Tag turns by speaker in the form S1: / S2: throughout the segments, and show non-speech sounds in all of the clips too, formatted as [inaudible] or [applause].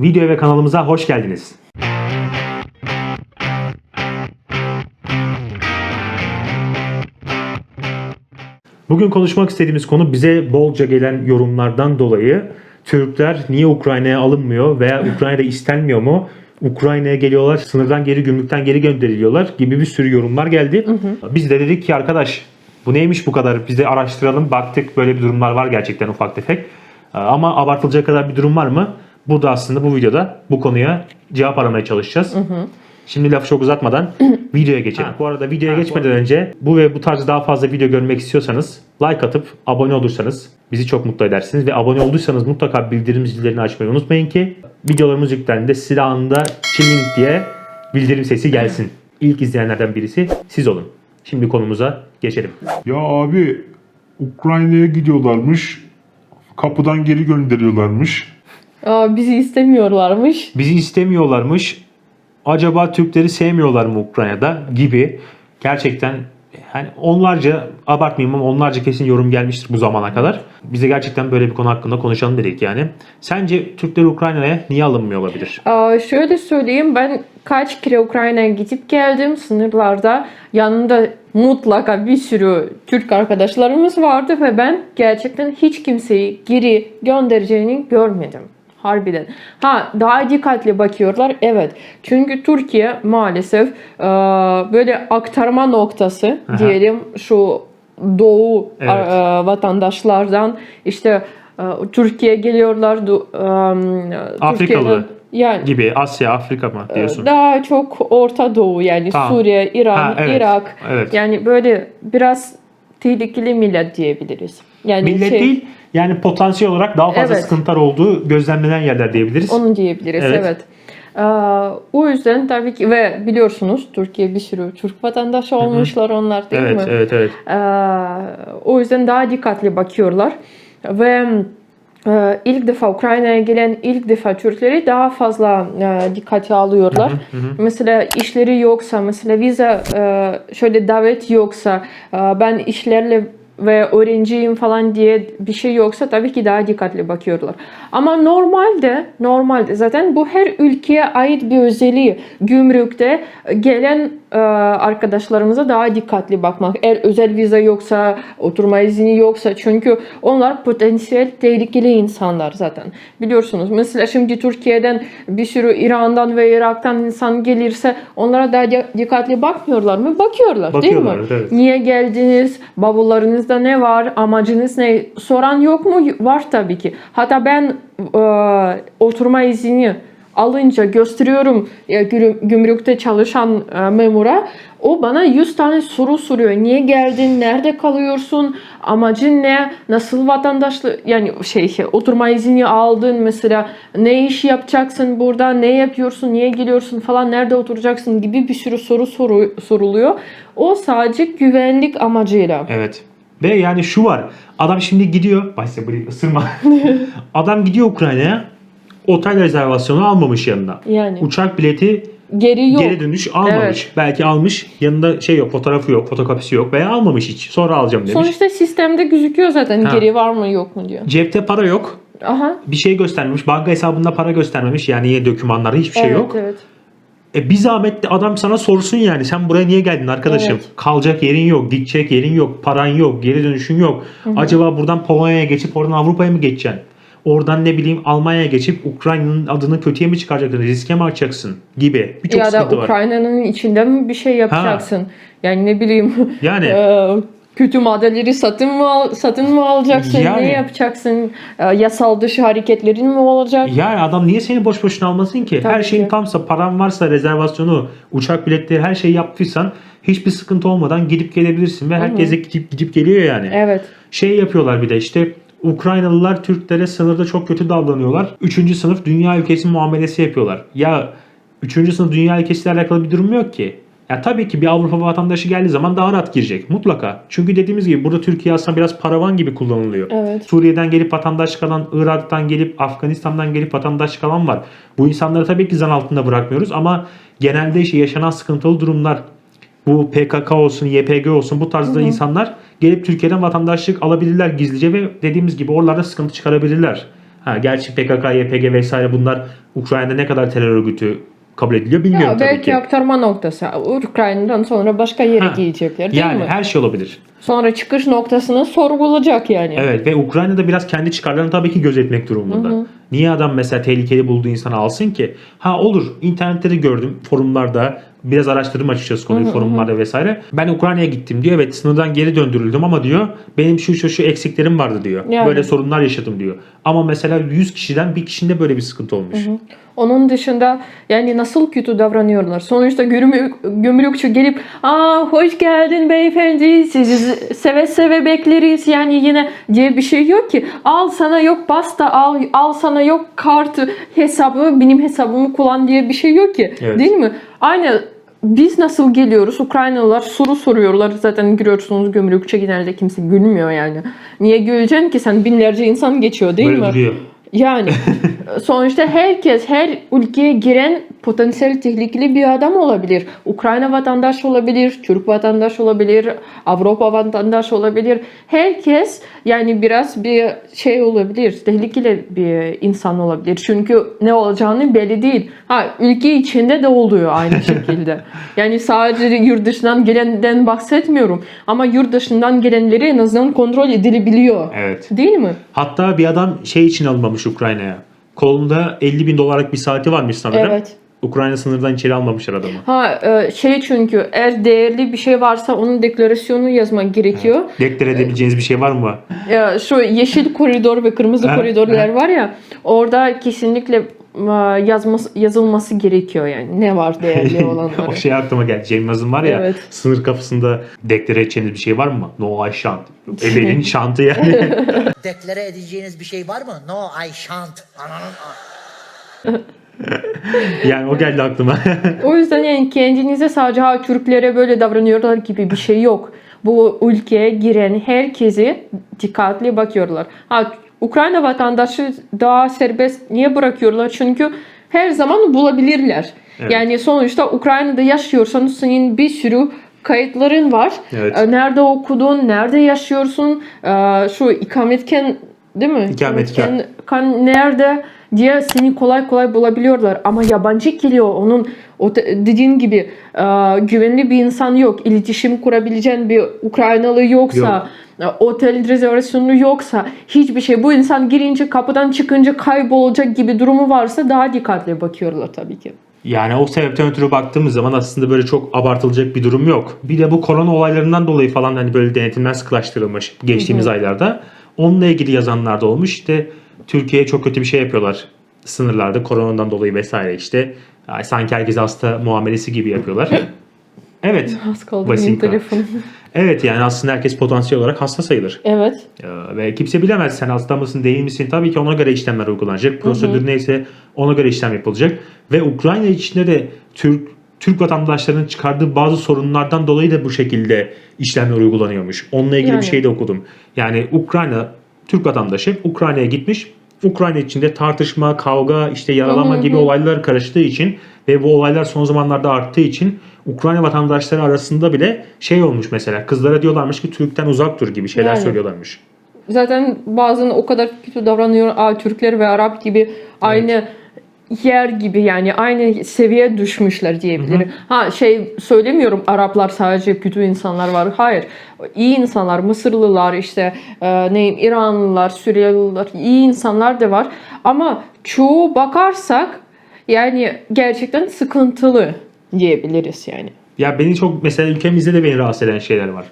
S1: Video ve kanalımıza hoş geldiniz. Bugün konuşmak istediğimiz konu bize bolca gelen yorumlardan dolayı Türkler niye Ukrayna'ya alınmıyor veya Ukrayna'da istenmiyor mu? Ukrayna'ya geliyorlar, sınırdan geri, gümrükten geri gönderiliyorlar gibi bir sürü yorumlar geldi. Biz de dedik ki arkadaş bu neymiş bu kadar? Biz de araştıralım. Baktık böyle bir durumlar var gerçekten ufak tefek. Ama abartılacak kadar bir durum var mı? Burada aslında bu videoda bu konuya cevap aramaya çalışacağız. Şimdi lafı çok uzatmadan [clears throat] videoya geçelim. bu arada videoya geçmeden önce bu ve bu tarz daha fazla video görmek istiyorsanız like atıp abone olursanız bizi çok mutlu edersiniz. Ve abone olduysanız mutlaka bildirim zillerini açmayı unutmayın ki videolarımız yüklendiğinde silahında chilling diye bildirim sesi gelsin. İlk izleyenlerden birisi siz olun. Şimdi konumuza geçelim.
S2: Ya abi Ukrayna'ya gidiyorlarmış. Kapıdan geri gönderiyorlarmış.
S3: Aa, bizi istemiyorlarmış.
S1: Bizi istemiyorlarmış. Acaba Türkleri sevmiyorlar mı Ukrayna'da gibi. Gerçekten hani onlarca abartmayayım ama onlarca kesin yorum gelmiştir bu zamana kadar. Bize gerçekten böyle bir konu hakkında konuşalım dedik yani. Sence Türkler Ukrayna'ya niye alınmıyor olabilir?
S3: Aa, şöyle söyleyeyim ben kaç kere Ukrayna'ya gidip geldim sınırlarda. Yanında mutlaka bir sürü Türk arkadaşlarımız vardı ve ben gerçekten hiç kimseyi geri göndereceğini görmedim. Harbiden. Ha daha dikkatli bakıyorlar. Evet. Çünkü Türkiye maalesef e, böyle aktarma noktası
S1: Aha.
S3: diyelim şu doğu
S1: Evet.
S3: e, vatandaşlardan işte e, Türkiye'ye geliyorlar. Du- e,
S1: Afrikalı
S3: yani
S1: Gibi Asya, Afrika mı diyorsun?
S3: daha çok Orta Doğu yani
S1: Tamam.
S3: Suriye, İran,
S1: Ha, evet.
S3: Irak.
S1: Evet.
S3: Yani böyle biraz tehlikeli millet diyebiliriz. Yani
S1: Millet
S3: şey,
S1: değil yani potansiyel olarak daha fazla
S3: Evet.
S1: sıkıntılar olduğu gözlemlenen yerler diyebiliriz.
S3: Onu diyebiliriz
S1: Evet.
S3: evet. Ee, o yüzden tabii ki ve biliyorsunuz Türkiye bir sürü Türk vatandaşı olmuşlar onlar değil
S1: evet,
S3: mi?
S1: evet, evet.
S3: Ee, o yüzden daha dikkatli bakıyorlar ve e, ilk defa Ukrayna'ya gelen ilk defa Türkleri daha fazla e, dikkate alıyorlar. Mesela işleri yoksa, mesela vize e, şöyle davet yoksa, ben işlerle ve öğrenciyim falan diye bir şey yoksa tabii ki daha dikkatli bakıyorlar. Ama normalde normalde zaten bu her ülkeye ait bir özelliği. Gümrükte gelen arkadaşlarımıza daha dikkatli bakmak. Eğer özel vize yoksa, oturma izni yoksa çünkü onlar potansiyel tehlikeli insanlar zaten. Biliyorsunuz mesela şimdi Türkiye'den bir sürü İran'dan ve Irak'tan insan gelirse onlara daha di- dikkatli bakmıyorlar mı? Bakıyorlar, değil
S1: Bakıyorlar,
S3: mi?
S1: evet.
S3: Niye geldiniz? Bavullarınızda ne var? Amacınız ne? Soran yok mu? Var tabii ki. Hatta ben e, oturma izni alınca gösteriyorum e, gümrü- gümrükte çalışan e, memura. O bana 100 tane soru soruyor. Niye geldin? Nerede kalıyorsun? Amacın ne? Nasıl vatandaşlık yani şey, oturma izni aldın mesela ne iş yapacaksın burada? Ne yapıyorsun? Niye geliyorsun falan? Nerede oturacaksın gibi bir sürü soru soru soruluyor. O sadece güvenlik amacıyla.
S1: Evet. Ve yani şu var. Adam şimdi gidiyor. Başta burayı ısırma. Adam gidiyor Ukrayna'ya. Otel rezervasyonu almamış yanına.
S3: Yani
S1: Uçak bileti
S3: geri yok.
S1: geri dönüş almamış.
S3: Evet.
S1: Belki almış. Yanında şey yok, fotoğrafı yok, fotokopisi yok veya almamış hiç. Sonra alacağım demiş.
S3: Sonuçta sistemde gözüküyor zaten
S1: Ha.
S3: geri var mı yok mu diyor.
S1: Cepte para yok.
S3: Aha.
S1: Bir şey göstermemiş. Banka hesabında para göstermemiş. Yani yine dokümanlarda hiçbir şey
S3: evet,
S1: yok.
S3: evet.
S1: E bir zahmet de adam sana sorsun yani. Sen buraya niye geldin arkadaşım?
S3: Evet.
S1: Kalacak yerin yok, gidecek yerin yok, paran yok, geri dönüşün yok. Acaba buradan Polonya'ya geçip oradan Avrupa'ya mı geçeceksin? Oradan ne bileyim Almanya'ya geçip Ukrayna'nın adını kötüye mi çıkaracaksın? Riske mi atacaksın? Gibi. Birçok
S3: Ya da. Ukrayna'nın içinde mi bir şey yapacaksın? Yani ne bileyim.
S1: Yani [laughs]
S3: kötü maddeleri satın mı al- satın mı alacaksın?
S1: Yani.
S3: Ne yapacaksın? E, yasal dışı hareketlerin mi olacak?
S1: yani adam niye seni boş boşuna almasın ki?
S3: Tabii
S1: her şeyin
S3: ki.
S1: tamsa, paran varsa, rezervasyonu, uçak biletleri her şeyi yaptıysan hiçbir sıkıntı olmadan gidip gelebilirsin ve herkese gidip gidip geliyor yani.
S3: Evet.
S1: Şey yapıyorlar bir de işte Ukraynalılar Türklere sınırda çok kötü davranıyorlar. Üçüncü sınıf dünya ülkesi muamelesi yapıyorlar. Ya üçüncü sınıf dünya ülkesiyle alakalı bir durum yok ki. Ya tabii ki bir Avrupa vatandaşı geldiği zaman daha rahat girecek. Mutlaka. Çünkü dediğimiz gibi burada Türkiye aslında biraz paravan gibi kullanılıyor.
S3: Evet.
S1: Suriye'den gelip vatandaşlık alan, Irak'tan gelip, Afganistan'dan gelip vatandaşlık alan var. Bu insanları tabii ki zan altında bırakmıyoruz ama genelde işte yaşanan sıkıntılı durumlar bu PKK olsun, YPG olsun bu tarzda insanlar gelip Türkiye'den vatandaşlık alabilirler gizlice ve dediğimiz gibi oralarda sıkıntı çıkarabilirler. Ha, gerçi PKK, YPG vesaire bunlar Ukrayna'da ne kadar terör örgütü kabul ediliyor bilmiyorum
S3: Ya
S1: tabii
S3: belki
S1: ki.
S3: aktarma noktası. Ukrayna'dan sonra başka yere
S1: Ha.
S3: gidecekler değil
S1: Yani
S3: mi?
S1: her şey olabilir.
S3: Sonra çıkış noktasını sorgulayacak yani.
S1: Evet ve Ukrayna'da biraz kendi çıkarlarını tabii ki gözetmek durumunda. Niye adam mesela tehlikeli bulduğu insanı alsın ki? Ha olur internette de gördüm forumlarda biraz araştırdım açıkçası konuyu forumlarda vesaire. Ben Ukrayna'ya gittim diyor. Evet sınırdan geri döndürüldüm ama diyor benim şu şu şu eksiklerim vardı diyor.
S3: Yani.
S1: Böyle sorunlar yaşadım diyor. Ama mesela 100 kişiden bir kişinde böyle bir sıkıntı olmuş.
S3: Onun dışında yani nasıl kötü davranıyorlar. Sonuçta gümrük, gümrükçü gelip aa hoş geldin beyefendi sizi seve seve bekleriz yani yine diye bir şey yok ki. Al sana yok pasta al, al sana yok kartı hesabı benim hesabımı kullan diye bir şey yok ki.
S1: Evet.
S3: Değil mi? Aynı biz nasıl geliyoruz? Ukraynalılar soru soruyorlar. Zaten giriyorsunuz gümrükçe genelde kimse gülmüyor yani. Niye güleceksin ki sen binlerce insan geçiyor değil
S1: Böyle
S3: mi?
S1: duruyor.
S3: Yani [laughs] sonuçta herkes her ülkeye giren potansiyel tehlikeli bir adam olabilir. Ukrayna vatandaşı olabilir, Türk vatandaşı olabilir, Avrupa vatandaşı olabilir. Herkes yani biraz bir şey olabilir, tehlikeli bir insan olabilir. Çünkü ne olacağını belli değil. Ha ülke içinde de oluyor aynı [laughs] şekilde. yani sadece yurt dışından gelenden bahsetmiyorum ama yurt dışından gelenleri en azından kontrol edilebiliyor.
S1: Evet.
S3: Değil mi?
S1: Hatta bir adam şey için alınmamış Ukrayna'ya. Kolunda 50 bin dolarlık bir saati varmış sanırım.
S3: Evet.
S1: Ukrayna sınırdan içeri almamışlar adamı.
S3: Ha e, şey çünkü eğer değerli bir şey varsa onun deklarasyonunu yazmak gerekiyor.
S1: Deklar edebileceğiniz bir şey var mı?
S3: Ya şu yeşil koridor ve kırmızı
S1: Ha,
S3: koridorlar
S1: ha.
S3: var ya orada kesinlikle e, yazması, yazılması gerekiyor yani ne var değerli [laughs]
S1: o
S3: olanları.
S1: şey aklıma geldi. Cem Yılmaz'ın var ya
S3: Evet.
S1: sınır kapısında deklare edeceğiniz bir şey var mı? No I shan't. Ebenin [laughs] şantı yani.
S4: deklare edeceğiniz bir şey var mı? No I shan't. Ananın [laughs]
S1: yani o geldi aklıma. [laughs]
S3: O yüzden yani kendinize sadece ha, Türklere böyle davranıyorlar gibi bir şey yok. Bu ülkeye giren herkesi dikkatli bakıyorlar. Ha, Ukrayna vatandaşı daha serbest niye bırakıyorlar? Çünkü her zaman bulabilirler.
S1: Evet.
S3: Yani sonuçta Ukrayna'da yaşıyorsan senin bir sürü kayıtların var.
S1: Evet.
S3: Ee, Nerede okudun, nerede yaşıyorsun, ee, şu ikametken değil mi?
S1: İkametgah.
S3: kan nerede diye seni kolay kolay bulabiliyorlar. Ama yabancı geliyor onun o dediğin gibi e, güvenli bir insan yok. İletişim kurabileceğin bir Ukraynalı yoksa, e, otel rezervasyonu yoksa, hiçbir şey. Bu insan girince kapıdan çıkınca kaybolacak gibi durumu varsa daha dikkatli bakıyorlar tabii ki.
S1: yani o sebepten ötürü baktığımız zaman aslında böyle çok abartılacak bir durum yok. Bir de bu korona olaylarından dolayı falan hani böyle denetimler sıklaştırılmış geçtiğimiz aylarda. Onunla ilgili yazanlar da olmuş. İşte Türkiye'ye çok kötü bir şey yapıyorlar sınırlarda koronadan dolayı vesaire işte. Yani sanki herkes hasta muamelesi gibi yapıyorlar. [laughs] Evet.
S3: Az kaldı benim
S1: Vasinka.
S3: telefonum.
S1: Evet yani aslında herkes potansiyel olarak hasta sayılır.
S3: Evet.
S1: Ee, Ve kimse bilemez sen hasta mısın değil misin? Tabii ki ona göre işlemler uygulanacak. Prosedür neyse ona göre işlem yapılacak. Ve Ukrayna içinde de Türk Türk vatandaşlarının çıkardığı bazı sorunlardan dolayı da bu şekilde işlemler uygulanıyormuş. Onunla ilgili
S3: Yani.
S1: bir şey de okudum. Yani Ukrayna Türk vatandaşı Ukrayna'ya gitmiş. Ukrayna içinde tartışma, kavga, işte yaralama gibi olaylar karıştığı için ve bu olaylar son zamanlarda arttığı için Ukrayna vatandaşları arasında bile şey olmuş mesela. Kızlara diyorlarmış ki Türk'ten uzak dur gibi şeyler
S3: Yani.
S1: söylüyorlarmış.
S3: Zaten bazen o kadar kötü davranıyor. Aa, Türkler ve Arap gibi aynı yer gibi yani aynı seviye düşmüşler diyebilirim. Ha şey söylemiyorum Araplar sadece kötü insanlar var. Hayır. iyi insanlar, Mısırlılar işte e, neyim İranlılar, Suriyeliler iyi insanlar da var. Ama çoğu bakarsak yani gerçekten sıkıntılı diyebiliriz yani.
S1: Ya beni çok mesela ülkemizde de beni rahatsız eden şeyler var.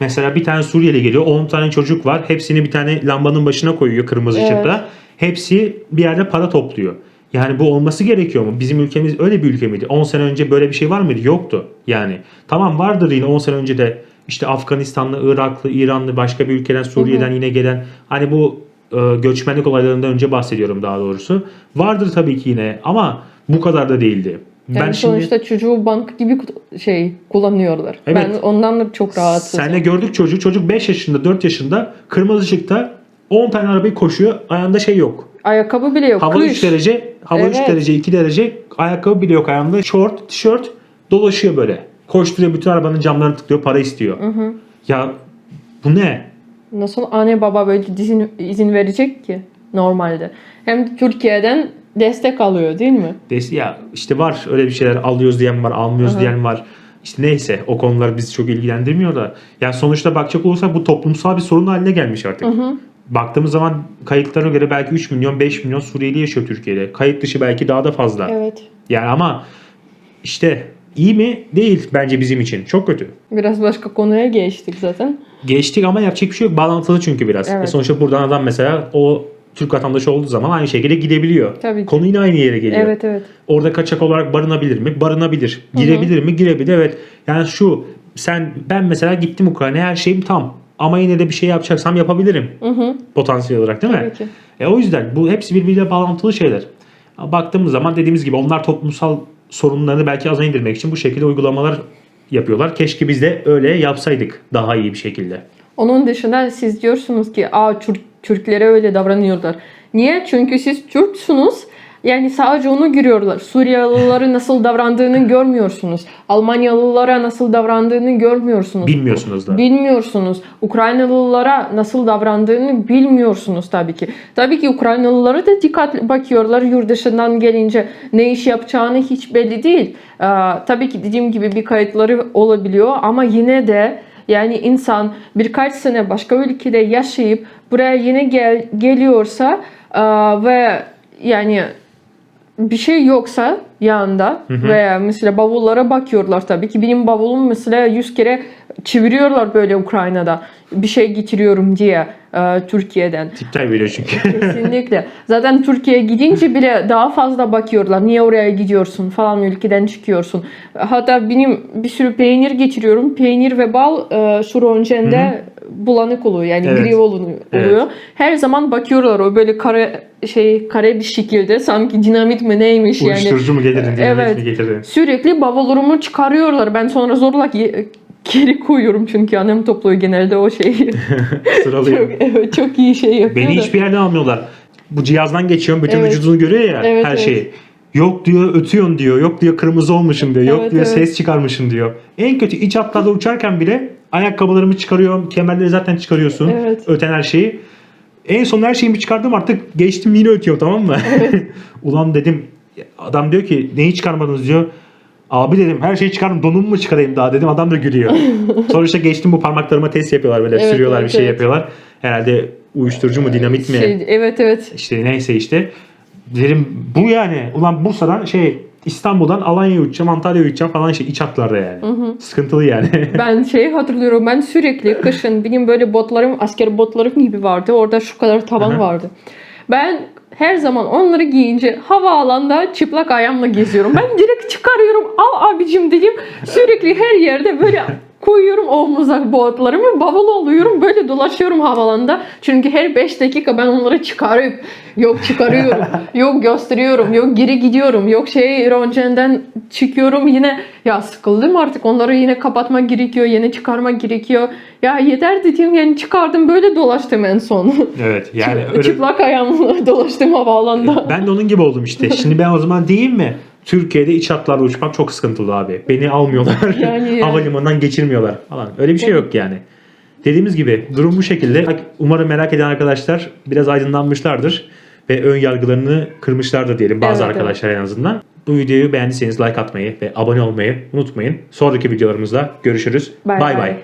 S1: Mesela bir tane Suriyeli geliyor 10 tane çocuk var. Hepsini bir tane lambanın başına koyuyor kırmızı
S3: Evet.
S1: ışıkta. Hepsi bir yerde para topluyor. Yani bu olması gerekiyor mu? Bizim ülkemiz öyle bir ülke miydi? 10 sene önce böyle bir şey var mıydı? Yoktu. Yani tamam vardır yine 10 sene önce de işte Afganistanlı, Iraklı, İranlı, başka bir ülkeden Suriye'den yine gelen hani bu e, göçmenlik olaylarından önce bahsediyorum daha doğrusu. Vardır tabii ki yine ama bu kadar da değildi.
S3: Yani
S1: ben şimdi
S3: sonuçta çocuğu bank gibi şey kullanıyorlar.
S1: Evet.
S3: Ben ondan da çok rahatsızım.
S1: Senle gördük çocuğu. Çocuk 5 yaşında, 4 yaşında kırmızı ışıkta 10 tane arabayı koşuyor. Ayağında şey yok.
S3: Ayakkabı bile yok.
S1: Hava
S3: Kış.
S1: 3 derece, hava 3
S3: Evet.
S1: derece, 2 derece. Ayakkabı bile yok ayağında. Şort, tişört dolaşıyor böyle. Koşturuyor bütün arabanın camlarını tıklıyor, para istiyor. Ya bu ne?
S3: Nasıl anne baba böyle izin, izin verecek ki? normalde. Hem de Türkiye'den destek alıyor değil mi?
S1: Des- Ya işte var öyle bir şeyler alıyoruz diyen var, almıyoruz
S3: Aha.
S1: diyen var. İşte neyse o konular bizi çok ilgilendirmiyor da. Yani sonuçta bakacak olursak bu toplumsal bir sorun haline gelmiş artık. Baktığımız zaman kayıtlara göre belki 3 milyon 5 milyon Suriyeli yaşıyor Türkiye'de. Kayıt dışı belki daha da fazla.
S3: Evet.
S1: Yani ama işte iyi mi? Değil bence bizim için. Çok kötü.
S3: Biraz başka konuya geçtik zaten.
S1: Geçtik ama yapacak bir şey yok. Bağlantılı çünkü biraz.
S3: Evet.
S1: E sonuçta buradan adam mesela o Türk vatandaşı olduğu zaman aynı şekilde gidebiliyor.
S3: Tabii ki.
S1: Konu yine aynı yere geliyor.
S3: Evet evet.
S1: Orada kaçak olarak barınabilir mi? Barınabilir. Girebilir mi? Girebilir. Evet. Yani şu sen ben mesela gittim Ukrayna'ya her şeyim tam. Ama yine de bir şey yapacaksam yapabilirim. Potansiyel olarak değil mi?
S3: Tabii ki.
S1: E o yüzden bu hepsi birbiriyle bağlantılı şeyler. Baktığımız zaman dediğimiz gibi onlar toplumsal sorunlarını belki aza indirmek için bu şekilde uygulamalar yapıyorlar. Keşke biz de öyle yapsaydık daha iyi bir şekilde.
S3: Onun dışında siz diyorsunuz ki Aa, Türk, Türklere öyle davranıyorlar. Niye? Çünkü siz Türksünüz. Yani sadece onu görüyorlar. Suriyelileri nasıl davrandığını görmüyorsunuz. Almanyalılara nasıl davrandığını görmüyorsunuz.
S1: Bilmiyorsunuz da.
S3: Bilmiyorsunuz. Ukraynalılara nasıl davrandığını bilmiyorsunuz tabii ki. Tabii ki Ukraynalılara da dikkatli bakıyorlar yurt dışından gelince. Ne iş yapacağını hiç belli değil. Ee, tabii ki dediğim gibi bir kayıtları olabiliyor ama yine de yani insan birkaç sene başka ülkede yaşayıp buraya yine gel geliyorsa e, ve yani bir şey yoksa yanında veya mesela bavullara bakıyorlar tabii ki. Benim bavulum mesela 100 kere çeviriyorlar böyle Ukrayna'da. Bir şey getiriyorum diye e, Türkiye'den.
S1: Tipler veriyor çünkü. [laughs]
S3: Kesinlikle. Zaten Türkiye'ye gidince bile daha fazla bakıyorlar. Niye oraya gidiyorsun falan ülkeden çıkıyorsun. Hatta benim bir sürü peynir getiriyorum. Peynir ve bal e, şu roncende bulanık oluyor. Yani
S1: Evet.
S3: gri oluyor.
S1: Evet.
S3: Her zaman bakıyorlar o böyle kare şey kare bir şekilde sanki dinamit mi neymiş yani.
S1: Uyuşturucu mu getirdin? dinamit
S3: Evet.
S1: mi getirdin?
S3: Sürekli bavulumu çıkarıyorlar. Ben sonra zorla geri koyuyorum çünkü annem topluyor genelde o şeyi. [laughs]
S1: Sıralıyor.
S3: çok, evet, çok iyi şey yapıyor
S1: Beni
S3: da.
S1: hiçbir yerden almıyorlar. Bu cihazdan geçiyorum. Bütün
S3: Evet.
S1: vücudunu görüyor ya
S3: Evet,
S1: her
S3: evet.
S1: şeyi. Yok diyor ötüyorsun diyor. Yok diyor kırmızı olmuşsun diyor. Yok
S3: Evet,
S1: diyor
S3: evet.
S1: ses çıkarmışsın diyor. En kötü iç hatlarda uçarken bile ayakkabılarımı çıkarıyorum. Kemerleri zaten çıkarıyorsun.
S3: Evet.
S1: Öten her şeyi. En son her şeyimi çıkardım artık geçtim yine ötüyor tamam mı? [laughs] Ulan dedim adam diyor ki neyi çıkarmadınız diyor. Abi dedim her şeyi çıkardım donumu mu çıkarayım daha dedim adam da gülüyor. [laughs] Sonra işte geçtim bu parmaklarıma test yapıyorlar böyle
S3: Evet,
S1: sürüyorlar
S3: evet,
S1: bir şey
S3: evet.
S1: yapıyorlar. Herhalde uyuşturucu mu dinamit mi?
S3: Şey, evet evet.
S1: İşte neyse işte. Dedim bu yani. Ulan Bursa'dan şey İstanbul'dan Alanya'ya uçacağım, Antalya'ya uçacağım falan işte iç hatlarda yani. Sıkıntılı yani. [laughs]
S3: Ben şey hatırlıyorum ben sürekli kışın benim böyle botlarım asker botlarım gibi vardı. Orada şu kadar taban
S1: Aha.
S3: vardı. Ben her zaman onları giyince havaalanında çıplak ayağımla geziyorum. Ben direkt çıkarıyorum. Al abicim dedim. Sürekli her yerde böyle koyuyorum omuza botlarımı. Bavul alıyorum. Böyle dolaşıyorum havalanda. Çünkü her 5 dakika ben onları çıkarıp yok çıkarıyorum. [laughs] yok gösteriyorum. Yok geri gidiyorum. Yok şey roncenden çıkıyorum yine ya sıkıldım artık onları yine kapatmak gerekiyor. Yine çıkarmak gerekiyor. Ya yeter dedim yani çıkardım böyle dolaştım en son.
S1: evet [laughs] yani öyle.
S3: Çıplak ayağımla dolaştım havaalanında.
S1: Ben de onun gibi oldum işte. Şimdi ben o zaman diyeyim mi? Türkiye'de iç hatlarda uçmak çok sıkıntılı abi. Beni almıyorlar.
S3: Yani. [laughs]
S1: Havalimanından geçirmiyorlar falan. Öyle bir şey yok yani. Dediğimiz gibi durum bu şekilde. Umarım merak eden arkadaşlar biraz aydınlanmışlardır ve ön yargılarını kırmışlardır diyelim bazı
S3: Evet,
S1: arkadaşlar en azından. Bu videoyu beğendiyseniz like atmayı ve abone olmayı unutmayın. Sonraki videolarımızda görüşürüz.
S3: Bay.
S1: bay.